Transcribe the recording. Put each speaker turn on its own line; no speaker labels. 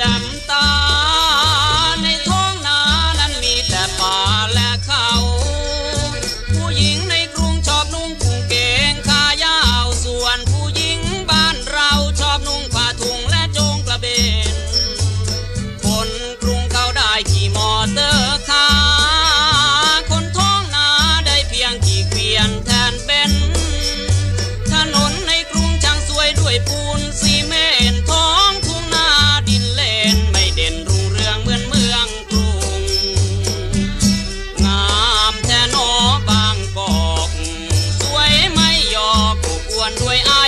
จำตา ในท้องนานั้นมีแต่ป่าและเขา ผู้หญิงในกรุงชอบนุ่งกางเกงขายาว ส่วนผู้หญิงบ้านเราชอบนุ่งผ้าถุงและจงกระเบน คนกรุงเขาได้ขี่มอเตอร์คาคนท้องนาได้เพียงขี่เกวียนแทนเป็น ถนนในกรุงช่งสวยด้วยปู อนด้วยอาย